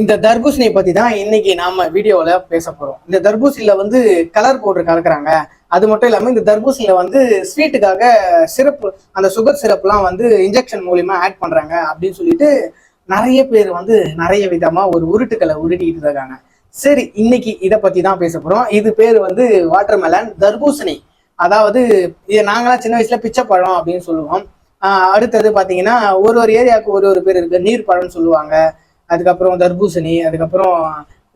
இந்த தர்பூசணியை பத்தி தான் இன்னைக்கு நாம வீடியோல பேச போறோம். இந்த தர்பூசணியில வந்து கலர் பவுடர் கலக்குறாங்க. அது மட்டும் இல்லாம இந்த தர்பூசணியில வந்து ஸ்வீட்டுக்காக சிறப்பு அந்த சுகர் சிறப்புலாம் வந்து இன்ஜெக்ஷன் மூலியமா ஆட் பண்றாங்க அப்படின்னு சொல்லிட்டு நிறைய பேர் வந்து நிறைய விதமா ஒரு உருட்டுக்களை உருட்டிட்டு இருக்காங்க. சரி இன்னைக்கு இதை பத்தி தான் பேச போறோம். இது பேர் வந்து வாட்டர்மெலன் தர்பூசணி. அதாவது இது நாங்களாம் சின்ன வயசுல பிச்சைப்பழம் அப்படின்னு சொல்லுவோம். அடுத்தது பாத்தீங்கன்னா ஒரு ஒரு ஏரியாவுக்கு ஒரு ஒரு பேர் இருக்கு. நீர் பழம்னு சொல்லுவாங்க. அதுக்கப்புறம் தர்பூசணி அதுக்கப்புறம்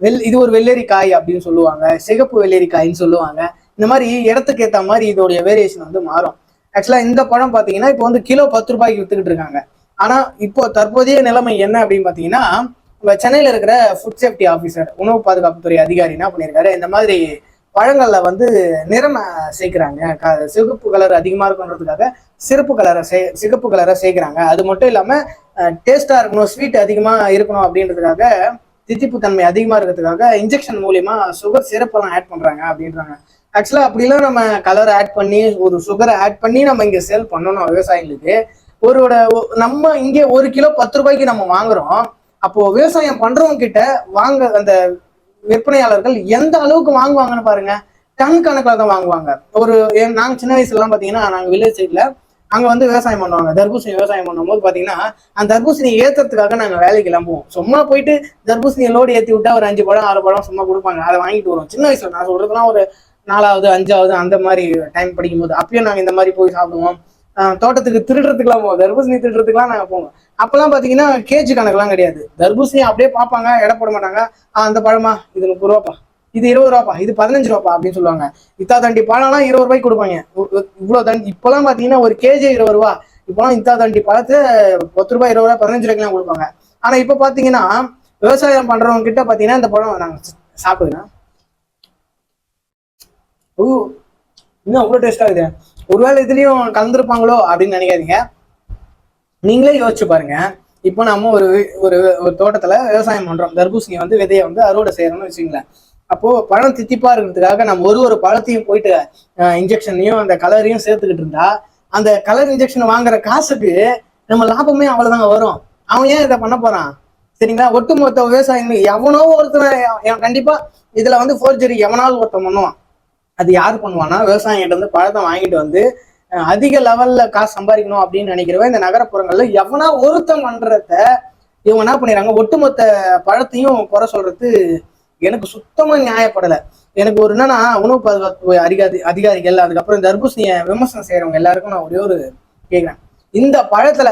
வெள் இது ஒரு வெள்ளரிக்காய் அப்படின்னு சொல்லுவாங்க சிகப்பு வெள்ளரிக்காய்ன்னு சொல்லுவாங்க. இந்த மாதிரி இடத்துக்கு ஏற்ற மாதிரி இதோடைய வேரியேஷன் வந்து மாறும். ஆக்சுவலாக இந்த பழம் பார்த்தீங்கன்னா இப்போ வந்து கிலோ பத்து ரூபாய்க்கு வித்துக்கிட்டு இருக்காங்க. ஆனால் இப்போ தற்போதைய நிலைமை என்ன அப்படின்னு பார்த்தீங்கன்னா சென்னையில் இருக்கிற ஃபுட் சேஃப்டி ஆஃபீஸர் உணவு பாதுகாப்புத்துறை அதிகாரி என்ன பண்ணியிருக்காரு? இந்த மாதிரி பழங்கள்ல வந்து நிறம் சேர்க்கிறாங்க. க- சிகப்பு கலர் அதிகமா இருக்குன்றதுக்காக சிறப்பு கலரை சே சிகப்பு கலரை சேர்க்கிறாங்க. அது மட்டும் இல்லாம டேஸ்டா இருக்கணும் ஸ்வீட் அதிகமா இருக்கணும் அப்படின்றதுக்காக தித்திப்பு தன்மை அதிகமா இருக்கிறதுக்காக இன்ஜெக்ஷன் மூலியமா சுகர் சிறப்பெல்லாம் ஆட் பண்றாங்க அப்படின்றாங்க. ஆக்சுவலா அப்படிலாம் நம்ம கலர் ஆட் பண்ணி ஒரு சுகரை ஆட் பண்ணி நம்ம இங்க சேல் பண்ணணும் விவசாயிகளுக்கு. ஒருவோட நம்ம இங்கே ஒரு கிலோ பத்து ரூபாய்க்கு நம்ம வாங்குறோம். அப்போ விவசாயம் பண்றவங்க கிட்ட வாங்க அந்த விற்பனையாளர்கள் எந்த அளவுக்கு வாங்குவாங்கன்னு பாருங்க. டன் கணக்கில் தான் வாங்குவாங்க. ஒரு என்- நாங்க சின்ன வயசுல பார்த்தீங்கன்னா பாத்தீங்கன்னா நாங்க வில்லேஜ் சைட்ல அங்க வந்து விவசாயம் பண்ணுவாங்க. தர்பூசணி விவசாயம் பண்ணும்போது பாத்தீங்கன்னா அந்த தர்பூசணி ஏத்துறதுக்காக நாங்க வேலைக்கு கிளம்புவோம். சும்மா போயிட்டு தர்பூசணியை லோடு ஏத்தி விட்டா ஒரு அஞ்சு பழம் ஆறு பழம் சும்மா கொடுப்பாங்க. அதை வாங்கிட்டு வருவோம். சின்ன வயசுல நான் சொல்றதுலாம் ஒரு நாலாவது அஞ்சாவது அந்த மாதிரி டைம் படிக்கும்போது. அப்பயும் நாங்க இந்த மாதிரி போய் சாப்பிடுவோம். தோட்டத்துக்கு திருடுறதுக்குலாம் போவோம் தர்பூசணி திருடுறதுக்குலாம் நாங்கள் போவோம். அப்போல்லாம் பாத்தீங்கன்னா கேஜி கணக்குலாம் கிடையாது. தர்பூசணி அப்படியே பார்ப்பாங்க எடை போட மாட்டாங்க. ஆஹ் அந்த பழமா இது முப்பது ரூபாப்பா. இது இருபது ரூபாப்பா இது பதினஞ்சு ரூபாப்பா அப்படின்னு சொல்லுவாங்க. இத்தா தண்டி பழம்லாம் இருபது ரூபாய்க்கு கொடுப்பாங்க. இவ்வளோ தண்டி இப்போலாம் பாத்தீங்கன்னா ஒரு கேஜி இருபது ரூபா. இப்போலாம் இத்தா தண்டி பழத்தை பத்து ரூபாய் இருபது ரூபாய் பதினஞ்சு ரூபாய்க்குலாம் கொடுப்பாங்க. ஆனா இப்போ பார்த்தீங்கன்னா விவசாயம் பண்றவங்க கிட்ட பாத்தீங்கன்னா இந்த பழம் நாங்கள் சாப்பிடுங்க ஓ இன்னும் அவ்வளோ டேஸ்ட்டாக இருக்குது. ஒருவேளை இதுலேயும் கலந்துருப்பாங்களோ அப்படின்னு நினைக்காதீங்க. நீங்களே யோசிச்சு பாருங்க. இப்போ நம்ம ஒரு ஒரு ஒரு தோட்டத்தில் விவசாயம் பண்ணுறோம் தர்பூசணி வந்து விதையை வந்து அறுவடை செய்யறோம்னு வச்சுங்களேன் அப்போது பழம் தித்திப்பா இருக்கிறதுக்காக நம்ம ஒரு ஒரு பழத்தையும் போயிட்டு இன்ஜெக்ஷனையும் அந்த கலரையும் சேர்த்துக்கிட்டு இருந்தா அந்த கலர் இன்ஜெக்ஷன் வாங்குற காசுக்கு நம்ம லாபமே அவ்வளோதாங்க வரும். அவன் ஏன் இதை பண்ண போறான்? சரிங்களா? ஒட்டுமொத்த விவசாயிகள் எவனோ ஒருத்தர் கண்டிப்பா இதுல வந்து ஃபோர்ஜரி எவனாவது ஒருத்தன் பண்ணுவான். அது யார் பண்ணுவான்னா விவசாயிகிட்ட வந்து பழத்தை வாங்கிட்டு வந்து அதிக லெவல்ல காசு சம்பாதிக்கணும் அப்படின்னு நினைக்கிறவன் இந்த நகரப்புறங்கள்ல எவனா ஒருத்தன் பண்றத இவங்க என்ன பண்ணிடுறாங்க? ஒட்டுமொத்த பழத்தையும் குறை சொல்றது எனக்கு சுத்தமா நியாயப்படலை. எனக்கு ஒரு என்னன்னா உணவு பாதுகாப்பு அதிகாரி அதிகாரிகள் அதுக்கப்புறம் இந்த தர்பூசணியை விமர்சனம் செய்யறவங்க எல்லாருக்கும் நான் ஒரே ஒரு கேட்குறேன் இந்த பழத்துல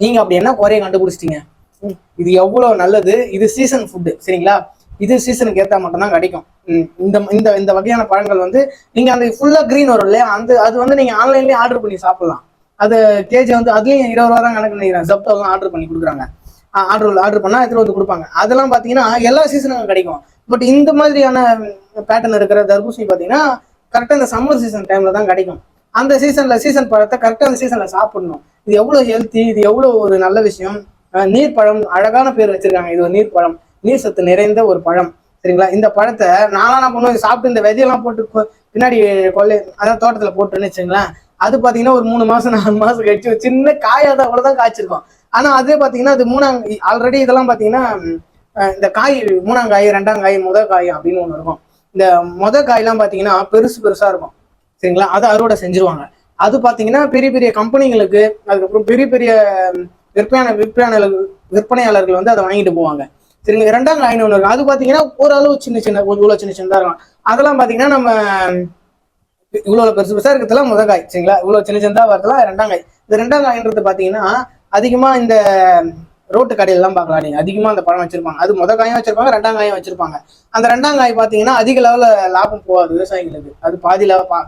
நீங்க அப்படி என்ன குறைய கண்டுபிடிச்சிட்டீங்க? ம், இது எவ்வளவு நல்லது? இது சீசன் ஃபுட்டு சரிங்களா? இது சீசனுக்கு ஏத்தா மட்டும்தான் கிடைக்கும். இந்த இந்த இந்த வகையான பழங்கள் வந்து நீங்க அந்த ஃபுல்லா கிரீன் வரும் இல்லையா? அந்த அது வந்து நீங்க ஆன்லைன்லயே ஆர்டர் பண்ணி சாப்பிடலாம். அது கேஜி வந்து அதுலயும் இருபது ரூபா தான் கணக்கு நினைக்கிறேன். ஜப்டோலாம் ஆர்டர் பண்ணி கொடுக்குறாங்க. ஆர்டர் ஆர்டர் பண்ணா எடுத்துட்டு வந்து கொடுப்பாங்க. அதெல்லாம் பாத்தீங்கன்னா எல்லா சீசனுக்கும் கிடைக்கும். பட் இந்த மாதிரியான பேட்டர்ன் இருக்கிற தர்பூசணி பாத்தீங்கன்னா கரெக்டா இந்த சம்மர் சீசன் டைம்ல தான் கிடைக்கும். அந்த சீசன்ல சீசன் பழத்தை கரெக்டா அந்த சீசன்ல சாப்பிடணும். இது எவ்வளவு ஹெல்த்தி இது எவ்வளவு ஒரு நல்ல விஷயம். நீர்ப்பழம் நீர் பழம் அழகான பேர் வச்சிருக்காங்க. இது ஒரு நீர் பழம் நீர் சத்து நிறைந்த ஒரு பழம். சரிங்களா? இந்த பழத்தை நானும் என்ன பண்ணுவேன்? சாப்பிட்டு இந்த விதையெல்லாம் போட்டு பின்னாடி கொள்ளை அதான் தோட்டத்துல போட்டுன்னு வச்சுங்களேன் அது பாத்தீங்கன்னா ஒரு மூணு மாசம் நாலு மாசம் கழிச்சு சின்ன காயாக தான் தான் காய்ச்சிருக்கும். ஆனா அதே பாத்தீங்கன்னா அது மூணாங் ஆல்ரெடி இதெல்லாம் பாத்தீங்கன்னா இந்த காய் மூணாம் காய் ரெண்டாம் காய் முத காய் அப்படின்னு ஒண்ணு இருக்கும். இந்த முத காயெல்லாம் பாத்தீங்கன்னா பெருசு பெருசா இருக்கும். சரிங்களா? அதை அறுவடை செஞ்சிருவாங்க. அது பாத்தீங்கன்னா பெரிய பெரிய கம்பெனிகளுக்கு அதுக்கப்புறம் பெரிய பெரிய விற்பனையான விற்பனை விற்பனையாளர்கள் விற்பனையாளர்கள் வந்து அதை வாங்கிட்டு போவாங்க. சரிங்களா ரெண்டாம் லைன் ஒன்று இருக்கும் அது பார்த்தீங்கன்னா ஓரளவு சின்ன சின்ன இவ்வளோ சின்ன சின்னதாக இருக்கும். அதெல்லாம் பார்த்தீங்கன்னா நம்ம இவ்வளோ பெருசு பெருசாக இருக்கிறதுலாம் முத காய் சரிங்களா? இவ்வளோ சின்ன சின்னதாக வரதுலாம் ரெண்டாம் காய் இந்த ரெண்டாம் காயின்றது பார்த்தீங்கன்னா அதிகமாக இந்த ரோட்டு கடையிலலாம் பார்க்கலாம் நீங்கள் அதிகமாக அந்த பழம் வச்சிருப்பாங்க. அது முத காயும் வச்சிருப்பாங்க ரெண்டாம் காயும் வச்சிருப்பாங்க. அந்த ரெண்டாம் காய் பார்த்தீங்கன்னா அதிக லெவலில் லாபம் போகாது விவசாயிகளுக்கு. அது பாதி லெவ- பா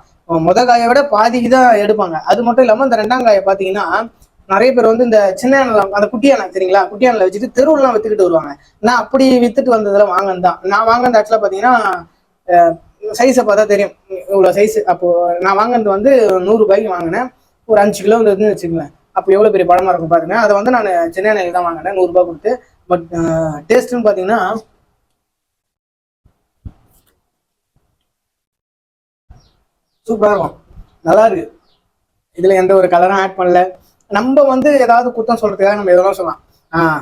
முத காயை விட பாதிக்கு தான் எடுப்பாங்க. அது மட்டும் இல்லாமல் இந்த ரெண்டாம் காயை பார்த்தீங்கன்னா நிறைய பேர் வந்து இந்த சின்ன யானை அந்த குட்டி யானை சரிங்களா குட்டியானல வச்சுட்டு தெருவுலாம் வித்துக்கிட்டு வருவாங்க. நான் அப்படி வித்துட்டு வந்ததுல வாங்கினது தான். நான் வாங்கினது ஆக்சுவலா பாத்தீங்கன்னா சைஸை பார்த்தா தெரியும். இவ்வளோ சைஸ் அப்போ நான் வாங்கினது வந்து நூறு ரூபாய்க்கு வாங்கினேன். ஒரு அஞ்சு கிலோ இருந்துன்னு வச்சுக்கோங்களேன். அப்போ எவ்வளோ பெரிய பழமாக இருக்கும் பாருங்க. அதை வந்து நான் சென்னை நெல்லில் தான் வாங்கினேன். நூறு ரூபாய் கொடுத்து. பட் டேஸ்ட்னு பார்த்தீங்கன்னா சூப்பராக இருக்கும். நல்லா இருக்கு. இதுல எந்த ஒரு கலரும் ஆட் பண்ணல. நம்ம வந்து ஏதாவது குத்தம் சொல்றதுக்காக நம்ம எதெல்லாம் சொல்லலாம். ஆஹ்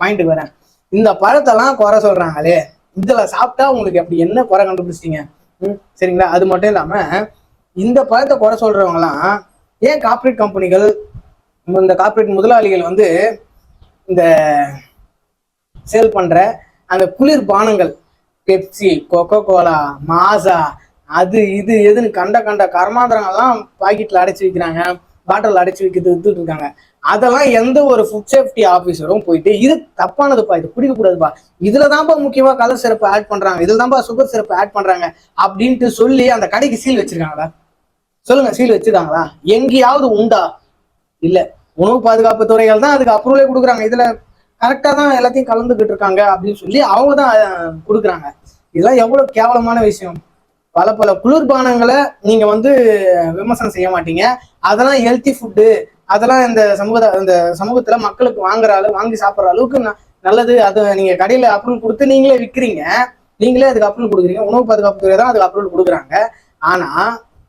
பாயிண்ட்டுக்கு வரேன். இந்த பழத்தெல்லாம் குறை சொல்றாங்களே இதுல சாப்பிட்டா உங்களுக்கு அப்படி என்ன குறை கண்டுபிடிச்சிட்டீங்க? ம், சரிங்களா? அது மட்டும் இல்லாம இந்த பழத்தை குறை சொல்றவங்கலாம் ஏன் கார்ப்பரேட் கம்பெனிகள் இந்த கார்ப்பரேட் முதலாளிகள் வந்து இந்த சேல் பண்ற அந்த குளிர் பானங்கள் பெப்சி கொக்கோ கோலா மாசா அது இது எதுன்னு கண்ட கண்ட கர்மாந்திரங்கள்லாம் பாக்கெட்ல அடைச்சு வைக்கிறாங்க. பாட்டில் அடைச்சு வைக்கிறது வித்துட்டு இருக்காங்க. அதெல்லாம் எந்த ஒரு ஃபுட் சேஃப்டி ஆஃபீஸரும் போயிட்டு இது தப்பானதுப்பா இது பிடிக்கக்கூடாதுப்பா கூடாதுப்பா இதுல தான்ப்பா முக்கியமா கலர் சிறப்பு ஆட் பண்றாங்க இதுல தான்ப்பா சுகர் சிறப்பு ஆட் பண்றாங்க அப்படின்ட்டு சொல்லி அந்த கடைக்கு சீல் வச்சிருக்காங்களா? சொல்லுங்க சீல் வச்சிருக்காங்களா? எங்கேயாவது உண்டா? இல்ல. உணவு பாதுகாப்பு துறைகள் தான் அதுக்கு அப்ரூவலே கொடுக்குறாங்க. இதுல கரெக்டா தான் எல்லாத்தையும் கலந்துக்கிட்டு இருக்காங்க அப்படின்னு சொல்லி அவங்க தான் கொடுக்குறாங்க. இதெல்லாம் எவ்வளவு கேவலமான விஷயம். பல பல குளிர்பானங்களை நீங்க வந்து விமர்சனம் செய்ய மாட்டீங்க. அதெல்லாம் ஹெல்த்தி ஃபுட்டு அதெல்லாம் இந்த சமூக இந்த சமூகத்துல மக்களுக்கு வாங்குற அளவு வாங்கி சாப்பிட்ற அளவுக்கு ந- நல்லது. அதை நீங்க கடையில அப்ரூவல் கொடுத்து நீங்களே விற்கிறீங்க நீங்களே அதுக்கு அப்ரூவல் கொடுக்குறீங்க. உணவு பாதுகாப்பு துறை தான் அதுக்கு அப்ரூவல் கொடுக்குறாங்க. ஆனா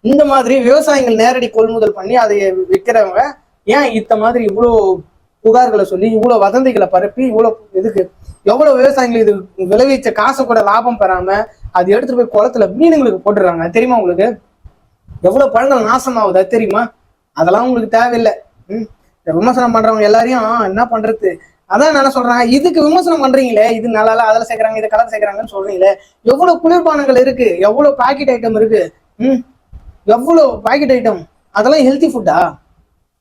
இந்த மாதிரி விவசாயிகள் நேரடி கொள்முதல் பண்ணி அதை விற்கிறவங்க ஏன் இத்த மாதிரி இவ்வளோ புகார்களை சொல்லி இவ்வளோ வதந்திகளை பரப்பி இவ்வளோ இதுக்கு எவ்வளோ விவசாயிகள் இது விளைவிச்ச காசை கூட லாபம் பெறாம அது எடுத்துட்டு போய் குளத்துல மீனுங்களுக்கு போட்டுடுறாங்க. தெரியுமா உங்களுக்கு? எவ்வளவு பழங்கள் நாசமாகுது அது தெரியுமா? அதெல்லாம் உங்களுக்கு தேவையில்லை. ம். விமர்சனம் பண்றவங்க எல்லாரையும் என்ன பண்றது? அதான் நான் என்ன சொல்றேன் இதுக்கு விமர்சனம் பண்றீங்களே இது நல்லா அதில் சேர்க்கறாங்க இதை கலர் சேர்க்கறாங்கன்னு சொல்றீங்களே. எவ்வளவு குளிர்பானங்கள் இருக்கு எவ்வளவு பாக்கெட் ஐட்டம் இருக்கு ம். எவ்வளவு பாக்கெட் ஐட்டம் அதெல்லாம் ஹெல்த்தி ஃபுட்டா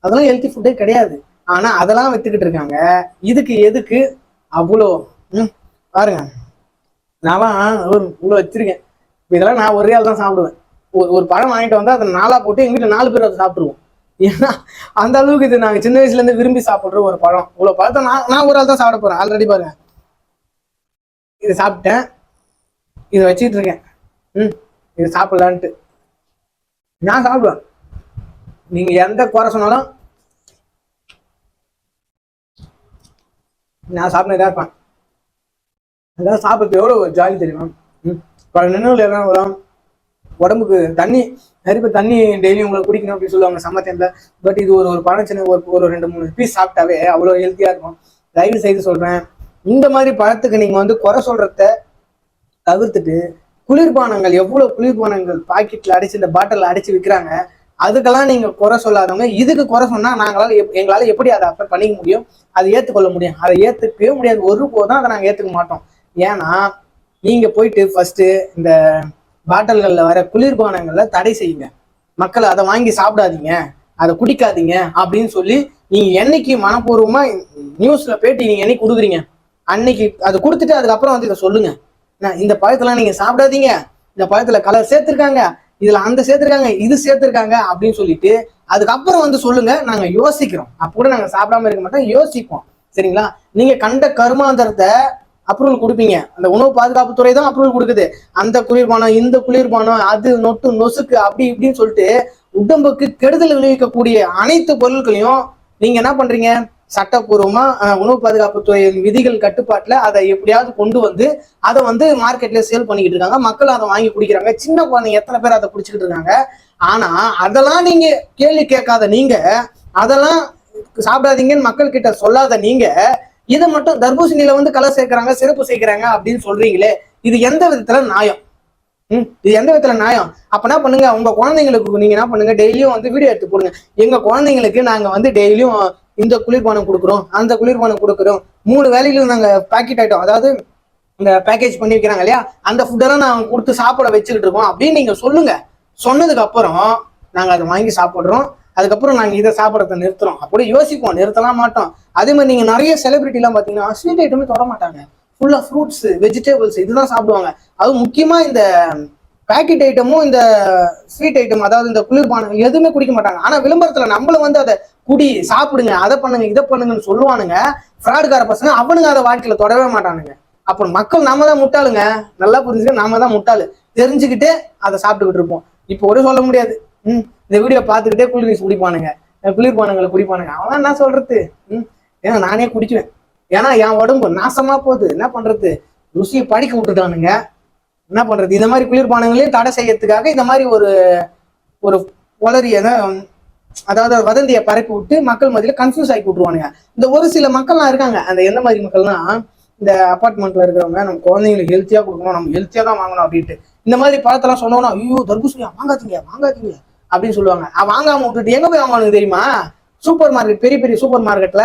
அதெல்லாம் ஹெல்த்தி ஃபுட்டே கிடையாது. ஆனா அதெல்லாம் வித்துக்கிட்டு இருக்காங்க. இதுக்கு எதுக்கு? அவ்வளோ. ம் பாருங்க. நான் ஒரு இவ்வளோ வச்சிருக்கேன். இதெல்லாம் நான் ஒரே ஆள் தான் சாப்பிடுவேன். ஒரு ஒரு பழம் வாங்கிட்டு வந்தா அதை நாளா போட்டு எங்க வீட்டில் நாலு பேர் அதை சாப்பிடுவோம் ஏன்னா அந்த அளவுக்கு இது நாங்க சின்ன வயசுல இருந்து விரும்பி சாப்பிடுற ஒரு பழம். இவ்வளவு பழத்தை நான் நான் ஒரு ஆள் தான் சாப்பிட போறேன். ஆல்ரெடி பாருங்க. இது சாப்பிட்டேன். இதை வச்சுட்டு இருக்கேன். ம் இது சாப்பிடலான்ட்டு. நான் சாப்பிடுவேன். நீங்க எந்த குறை சொன்னாலும் நான் சாப்பிட்டு இருப்பேன். அதான் சாப்பிட்றது எவ்வளோ ஜாலி தெரியுமா? ம். பல நினைவுகள் எல்லாம் வரும். உடம்புக்கு தண்ணி நிறைய பேர் தண்ணி டெய்லியும் உங்களை குடிக்கணும் அப்படின்னு சொல்லுவாங்க சம்மர் டைம்ல பட் இது ஒரு ஒரு பழம் சின்ன ஒரு ஒரு ரெண்டு மூணு பீஸ் சாப்பிட்டாவே அவ்வளோ ஹெல்த்தியாக இருக்கும். தயவு செய்து சொல்கிறேன் இந்த மாதிரி பழத்துக்கு நீங்கள் வந்து குறை சொல்கிறத தவிர்த்துட்டு குளிர்பானங்கள் எவ்வளோ குளிர்பானங்கள் பாக்கெட்டில் அடைச்சு இந்த பாட்டிலில் அடைச்சு விற்கிறாங்க அதுக்கெல்லாம் நீங்கள் குறை சொல்லாதவங்க இதுக்கு குறை சொன்னால் நாங்களால எப் எங்களால் எப்படி அதை அஃபர் பண்ணிக்க முடியும்? அதை ஏற்றுக்கொள்ள முடியும். அதை ஏற்றுக்கவே முடியாது. ஒரு போதும் அதை நாங்கள் ஏற்றுக்க மாட்டோம். ஏன்னா நீங்கள் போயிட்டு ஃபர்ஸ்ட் இந்த பாட்டில்களில் வர குளிர்பானங்களில் தடை செய்யுங்க. மக்கள் அதை வாங்கி சாப்பிடாதீங்க. அதை குடிக்காதீங்க அப்படின்னு சொல்லி நீங்க என்னைக்கு மனப்பூர்வமா நியூஸ்ல பேட்டி நீங்க என்னைக்கு கொடுக்குறீங்க? அன்னைக்கு அது கொடுத்துட்டு அதுக்கப்புறம் வந்து இதை சொல்லுங்க. இந்த பழத்தெல்லாம் நீங்க சாப்பிடாதீங்க. இந்த பழத்துல கலர் சேர்த்துருக்காங்க. இதுல அந்த சேர்த்திருக்காங்க இது சேர்த்திருக்காங்க அப்படின்னு சொல்லிட்டு அதுக்கப்புறம் வந்து சொல்லுங்க நாங்க யோசிக்கிறோம். அப்போ கூட நாங்க சாப்பிடாம இருக்க மாட்டோம் யோசிப்போம். சரிங்களா? நீங்க கண்ட கருமாந்தரத்தை அப்ரூவல் கொடுப்பீங்க. அந்த உணவு பாதுகாப்பு துறை தான் அப்ரூவல் கொடுக்குது. அந்த குளிர்பானம் இந்த குளிர்பானம் அது நொட்டு நொசுக்கு அப்படி இப்படின்னு சொல்லிட்டு உடம்புக்கு கெடுதல் விளைவிக்கக்கூடிய அனைத்து பொருட்களையும் நீங்க என்ன பண்றீங்க? சட்டப்பூர்வமா உணவு பாதுகாப்பு துறையின் விதிகள் கட்டுப்பாட்டுல அதை எப்படியாவது கொண்டு வந்து அதை வந்து மார்க்கெட்ல சேல் பண்ணிக்கிட்டு இருக்காங்க. மக்கள் அதை வாங்கி குடிக்கிறாங்க. சின்ன குழந்தைங்க எத்தனை பேர் அதை குடிச்சுக்கிட்டு இருக்காங்க? ஆனா அதெல்லாம் நீங்க கேள்வி கேட்காத நீங்க அதெல்லாம் சாப்பிடாதீங்கன்னு மக்கள் கிட்ட சொல்லாத நீங்க இதை மட்டும் தர்பூசணியில வந்து கலர் சேர்க்கிறாங்க சிறப்பு சேர்க்கிறாங்க அப்படின்னு சொல்றீங்களே இது எந்த விதத்துல நியாயம்? ம் இது எந்த விதத்துல நியாயம்? அப்ப என்ன பண்ணுங்க? உங்க குழந்தைங்களுக்கு நீங்க என்ன பண்ணுங்க? டெய்லியும் வந்து வீடியோ எடுத்து போடுங்க. எங்க குழந்தைங்களுக்கு நாங்க வந்து டெய்லியும் இந்த குளிர்பானம் கொடுக்குறோம் அந்த குளிர்பானம் கொடுக்குறோம். மூணு வேலையிலும் நாங்கள் பேக்கெட் ஐட்டம் அதாவது இந்த பேக்கேஜ் பண்ணி வைக்கிறாங்க இல்லையா? அந்த ஃபுட்டெல்லாம் நாங்கள் கொடுத்து சாப்பிட வச்சுக்கிட்டு இருக்கோம். அப்படின்னு நீங்கள் சொல்லுங்க. சொன்னதுக்கு அப்புறம் நாங்கள் அதை வாங்கி சாப்பிட்றோம். அதுக்கப்புறம் நாங்கள் இதை சாப்பிட்றத நிறுத்துறோம். அப்படி யோசிப்போம். நிறுத்தலாம் மாட்டோம். அதே மாதிரி நீங்கள் நிறைய செலிபிரிட்டிலாம் பார்த்தீங்கன்னா ஸ்வீட் ஐட்டமே தொட மாட்டாங்க. ஃபுல்லாக ஃப்ரூட்ஸ் வெஜிடபிள்ஸ் இதுதான் சாப்பிடுவாங்க. அது முக்கியமாக இந்த பேக்கெட் ஐட்டமும் இந்த ஸ்வீட் ஐட்டம் அதாவது இந்த குளிர்பானம் எதுவுமே குடிக்க மாட்டாங்க. ஆனால் விளம்பரத்தில் நம்மளும் வந்து அதை குடி சாப்பிடுங்க அதை பண்ணுங்க இதை பண்ணுங்கன்னு சொல்லுவானுங்க. ஃப்ராடுக்கார பசங்க அவனுங்க அதை வாழ்க்கையில தொடவே மாட்டானுங்க. அப்போ மக்கள் நாம தான் முட்டாளுங்க. நல்லா புரிஞ்சுக்க நாம தான் முட்டாளு. தெரிஞ்சுக்கிட்டே அதை சாப்பிட்டுக்கிட்டு இருப்போம். இப்போ ஒரு சொல்ல முடியாது. ம் இந்த வீடியோ பார்த்துக்கிட்டே குளிர்நீஸ் குடிப்பானுங்க. குளிர்பானங்களை குடிப்பானுங்க. அவன் என்ன சொல்றது? ம் ஏன்னா நானே குடிக்குவேன். ஏன்னா என் உடம்பு நாசமா போகுது. என்ன பண்றது? ருசியை படிக்க விட்டுட்டானுங்க. என்ன பண்றது? இந்த மாதிரி குளிர்பானங்களையும் தடை செய்யறதுக்காக இந்த மாதிரி ஒரு ஒரு உளறியதான் அதாவது வதந்தியை பரப்பி விட்டு மக்கள் மத்தியில கன்ஃபியூஸ் ஆகி விட்டுருவானுங்க. இந்த ஒரு சில மக்கள்லாம் இருக்காங்க. அந்த எந்த மாதிரி மக்கள்னா இந்த அப்பார்ட்மெண்ட்ல இருக்கிறவங்க நம்ம குழந்தைங்களுக்கு ஹெல்த்தியா கொடுக்கணும் நம்ம ஹெல்த்தியா தான் வாங்கணும் அப்படின்ட்டு. இந்த மாதிரி பழத்தெல்லாம் சொன்னோம்னா ஐயோ தர்பூசணியா? வாங்காதீங்க வாங்காதீங்க அப்படின்னு சொல்லுவாங்க. வாங்காம விட்டுட்டு எங்க போய் வாங்கணும் தெரியுமா? சூப்பர் மார்க்கெட் பெரிய பெரிய சூப்பர் மார்க்கெட்ல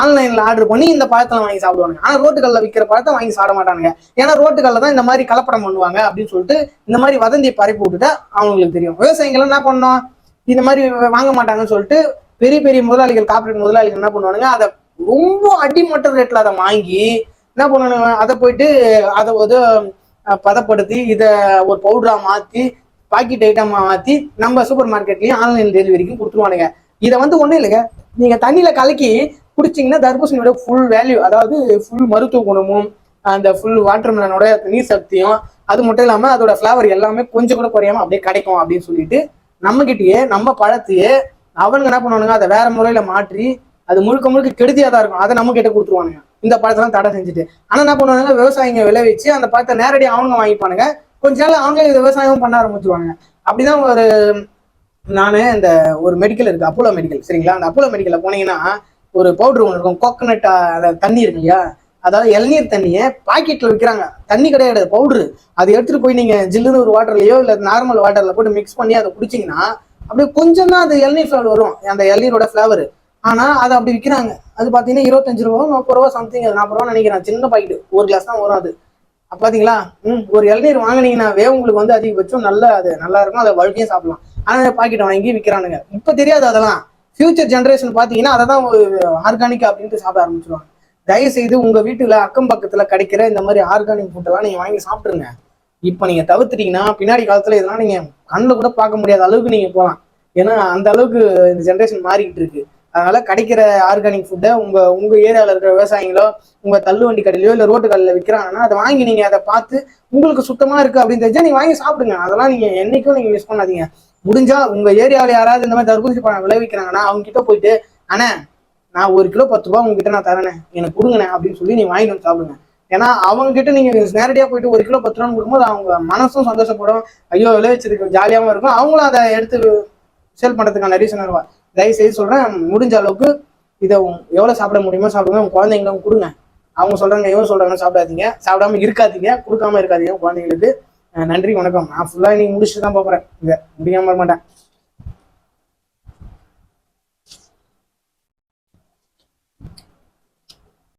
ஆன்லைன்ல ஆர்டர் பண்ணி இந்த பழத்தை வாங்கி சாப்பிடுவாங்க ஆனா ரோட்டுகள்ல விற்கிற பழத்தை வாங்கி சாப்பிட மாட்டானுங்க. ஏன்னா ரோட்டுகள்ல தான் இந்த மாதிரி கலப்படம் பண்ணுவாங்க அப்படின்னு சொல்லிட்டு இந்த மாதிரி வதந்தியை பரப்பி விட்டுட்டா அவங்களுக்கு தெரியும். விவசாயிகள் என்ன பண்ணோம்? இந்த மாதிரி வாங்க மாட்டாங்கன்னு சொல்லிட்டு பெரிய பெரிய முதலாளிகள் கார்பரேட் முதலாளிகள் என்ன பண்ணுவானுங்க? அதை ரொம்ப அடிமட்ட ரேட்ல அதை வாங்கி என்ன பண்ணுவானுங்க? அதை போயிட்டு அதை பதப்படுத்தி இதை ஒரு பவுடரா மாத்தி பாக்கெட் ஐட்டமா மாத்தி நம்ம சூப்பர் மார்க்கெட்லயும் ஆன்லைன் டெலிவரிக்கும் கொடுத்துருவானுங்க. இதை வந்து ஒண்ணும் இல்லைங்க. நீங்க தண்ணியில கலக்கி குடிச்சிங்கன்னா தர்பூசணியோட ஃபுல் வேல்யூ அதாவது ஃபுல் மருத்துவ குணமும் அந்த ஃபுல் வாட்டர்மெலனோட நீர் சக்தியும் அது மட்டும் இல்லாமல் அதோட ஃப்ளவர் எல்லாமே கொஞ்சம் கூட குறையாம அப்படியே கிடைக்கும் அப்படின்னு சொல்லிட்டு நம்ம கிட்டயே நம்ம பழத்தையே அவனுங்க என்ன பண்ணுவானுங்க அதை வேற முறையில மாற்றி அது முழுக்க முழுக்க கெடுதியா தான் இருக்கும். அதை நம்ம கிட்ட கொடுத்துருவானுங்க. இந்த பழத்தெல்லாம் தடை செஞ்சுட்டு. ஆனா என்ன பண்ணுவானுங்க விவசாயிங்க விளைவிச்சு அந்த பழத்தை நேரடியாக அவனுங்க வாங்கிப்பானுங்க. கொஞ்ச நாள் அவங்களே இந்த விவசாயம் பண்ண ஆரம்பிச்சுவாங்க அப்படிதான் ஒரு நான் இந்த ஒரு மெடிக்கல் இருக்கு அப்போலோ மெடிக்கல் சரிங்களா? அந்த அப்போலோ மெடிக்கல்ல போனீங்கன்னா ஒரு பவுடர் ஒன்று இருக்கும் கோகனட் தண்ணி இருக்கு இல்லையா? அதாவது இளநீர் தண்ணியை பாக்கெட்ல விற்கிறாங்க தண்ணி கிடையாது பவுடரு அதை எடுத்துட்டு போய் நீங்க ஜில்லுன்னு ஒரு வாட்டர்லயோ இல்ல நார்மல் வாட்டர்ல போட்டு மிக்ஸ் பண்ணி அதை குடிச்சிங்கன்னா அப்படியே கொஞ்சம் தான் அது இளநீர் ஃபிளவர் வரும். அந்த இளநீரோட ஃபிளவர் ஆனா அதை அப்படி விற்கிறாங்க அது பாத்தீங்கன்னா இருபத்தஞ்சு ரூபா முப்பது ரூபா சம்திங் அது நாற்பது ரூபா நினைக்கிறேன். சின்ன பாக்கெட் ஒரு கிளாஸ் தான் வரும் அது. அப்ப பாத்தீங்களா? ம் ஒரு இளநீர் வாங்குனீங்கன்னாவே உங்களுக்கு வந்து அதிகபட்சம் நல்ல அது நல்லா இருக்கும். அதை வழுக்கையும் சாப்பிடலாம். ஆனா பாக்கெட் வாங்கி விற்கிறானுங்க இப்ப தெரியாது அதெல்லாம். ஃபியூச்சர் ஜென்ரேஷன் பாத்தீங்கன்னா அதை தான் ஆர்கானிக் அப்படின்ட்டு சாப்பிட ஆரம்பிச்சிருவாங்க. தயவு செய்து உங்க வீட்டுல அக்கம் பக்கத்துல கிடைக்கிற இந்த மாதிரி ஆர்கானிக் ஃபுட்டெல்லாம் நீங்க வாங்கி சாப்பிட்டுருங்க. இப்ப நீங்க தவிர்த்துட்டீங்கன்னா பின்னாடி காலத்துல இதெல்லாம் நீங்க கண்ணில் கூட பார்க்க முடியாத அளவுக்கு நீங்க போகலாம். ஏன்னா அந்த அளவுக்கு இந்த ஜென்ரேஷன் மாறிக்கிட்டு இருக்கு. அதனால கிடைக்கிற ஆர்கானிக் ஃபுட்டை உங்க உங்க ஏரியாவில் இருக்கிற விவசாயிகளோ உங்க தள்ளுவண்டி கடையிலோ இல்ல ரோட்டு கடையில விற்கிறாங்கன்னா அதை வாங்கி நீங்க அதை பார்த்து உங்களுக்கு சுத்தமா இருக்கு அப்படின்னு தெரிஞ்சா நீங்க வாங்கி சாப்பிடுங்க. அதெல்லாம் நீங்க என்னைக்கும் நீங்க மிஸ் பண்ணாதீங்க. முடிஞ்சா உங்க ஏரியாவில் யாராவது இந்த மாதிரி தர்பூசணி பழம் விளைவிக்கிறாங்கன்னா அவங்க கிட்ட போயிட்டு அண்ணே நான் ஒரு கிலோ பத்து ரூபா உங்ககிட்ட நான் தரேனே. எனக்கு கொடுங்கண்ணே அப்படின்னு சொல்லி நீ வாங்கிட்டு வந்து சாப்பிடுங்க. ஏன்னா அவங்க கிட்ட நீங்க நேரடியா போயிட்டு ஒரு கிலோ பத்து ரூபான்னு கொடுக்கும்போது அவங்க மனசும் சந்தோஷப்படும். ஐயோ விளைவிச்சிருக்கு ஜாலியாவும் இருக்கும். அவங்களும் அதை எடுத்து சேல் பண்றதுக்கான ரீசன் இருவா தயவு செய்து சொல்றேன் முடிஞ்ச அளவுக்கு இதை எவ்வளவு சாப்பிட முடியுமோ சாப்பிடுங்க. உங்க குழந்தைங்களும் கொடுங்க. அவங்க சொல்றாங்க இவங்க சொல்றாங்க சாப்பிடாதீங்க. சாப்பிடாம இருக்காதீங்க. கொடுக்காம இருக்காதீங்க குழந்தைங்களுக்கு. நன்றி வணக்கம். நான் ஃபுல்லா இன்னைக்கு முடிச்சுட்டு தான் போறேன். இதை முடியாம மாட்டேன்.